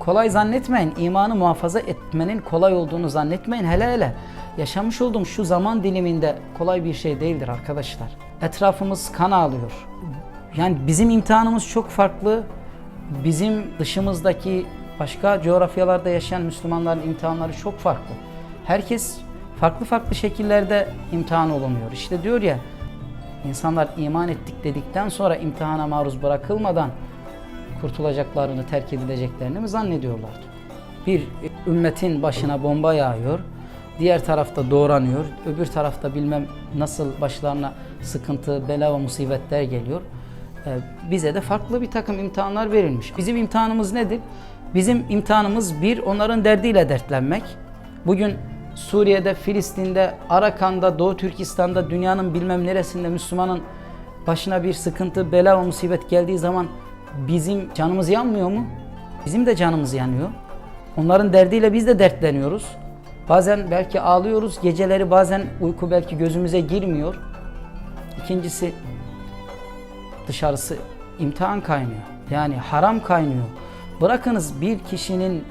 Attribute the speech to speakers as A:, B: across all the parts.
A: kolay zannetmeyin. İmanı muhafaza etmenin kolay olduğunu zannetmeyin. Hele hele yaşamış olduğum şu zaman diliminde kolay bir şey değildir arkadaşlar. Etrafımız kan ağlıyor. Yani bizim imtihanımız çok farklı. Bizim dışımızdaki başka coğrafyalarda yaşayan Müslümanların imtihanları çok farklı. Herkes farklı farklı şekillerde imtihan olunuyor. İşte diyor ya insanlar iman ettik dedikten sonra imtihana maruz bırakılmadan kurtulacaklarını, terk edileceklerini mi zannediyorlardı? Bir ümmetin başına bomba yağıyor, diğer tarafta doğranıyor, öbür tarafta bilmem nasıl başlarına sıkıntı, bela ve musibetler geliyor. Ee, bize de farklı bir takım imtihanlar verilmiş. Bizim imtihanımız nedir? Bizim imtihanımız bir, onların derdiyle dertlenmek. Bugün Suriye'de, Filistin'de, Arakan'da, Doğu Türkistan'da, dünyanın bilmem neresinde Müslümanın başına bir sıkıntı, bela ve musibet geldiği zaman bizim canımız yanmıyor mu? Bizim de canımız yanıyor. Onların derdiyle biz de dertleniyoruz. Bazen belki ağlıyoruz, geceleri bazen uyku belki gözümüze girmiyor. İkincisi dışarısı imtihan kaynıyor. Yani haram kaynıyor. Bırakınız bir kişinin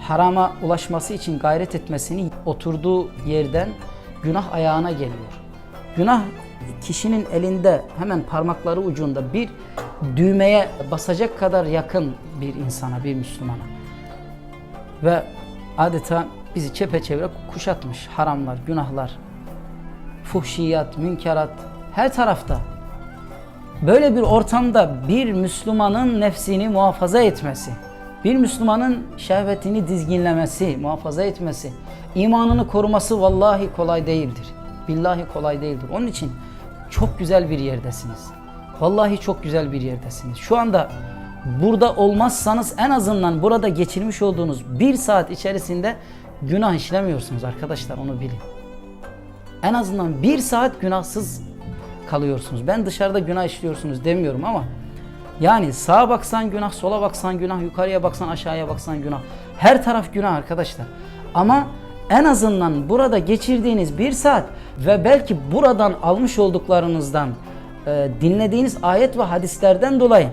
A: harama ulaşması için gayret etmesini oturduğu yerden günah ayağına geliyor. Günah kişinin elinde hemen parmakları ucunda bir düğmeye basacak kadar yakın bir insana, bir Müslümana. Ve adeta bizi çepeçevre kuşatmış haramlar, günahlar, fuhşiyat, münkerat her tarafta. Böyle bir ortamda bir Müslümanın nefsini muhafaza etmesi, bir Müslümanın şehvetini dizginlemesi, muhafaza etmesi, imanını koruması vallahi kolay değildir. Billahi kolay değildir. Onun için çok güzel bir yerdesiniz. Vallahi çok güzel bir yerdesiniz. Şu anda burada olmazsanız en azından burada geçirmiş olduğunuz bir saat içerisinde günah işlemiyorsunuz arkadaşlar onu bilin. En azından bir saat günahsız kalıyorsunuz. Ben dışarıda günah işliyorsunuz demiyorum ama yani sağa baksan günah, sola baksan günah, yukarıya baksan aşağıya baksan günah. Her taraf günah arkadaşlar. Ama en azından burada geçirdiğiniz bir saat ve belki buradan almış olduklarınızdan e, dinlediğiniz ayet ve hadislerden dolayı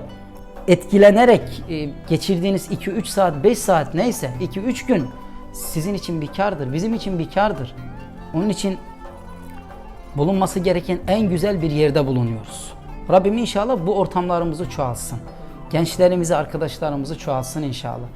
A: etkilenerek e, geçirdiğiniz 2-3 saat, 5 saat neyse 2-3 gün sizin için bir kardır, bizim için bir kardır. Onun için bulunması gereken en güzel bir yerde bulunuyoruz. Rabbim inşallah bu ortamlarımızı çoğalsın. Gençlerimizi, arkadaşlarımızı çoğalsın inşallah.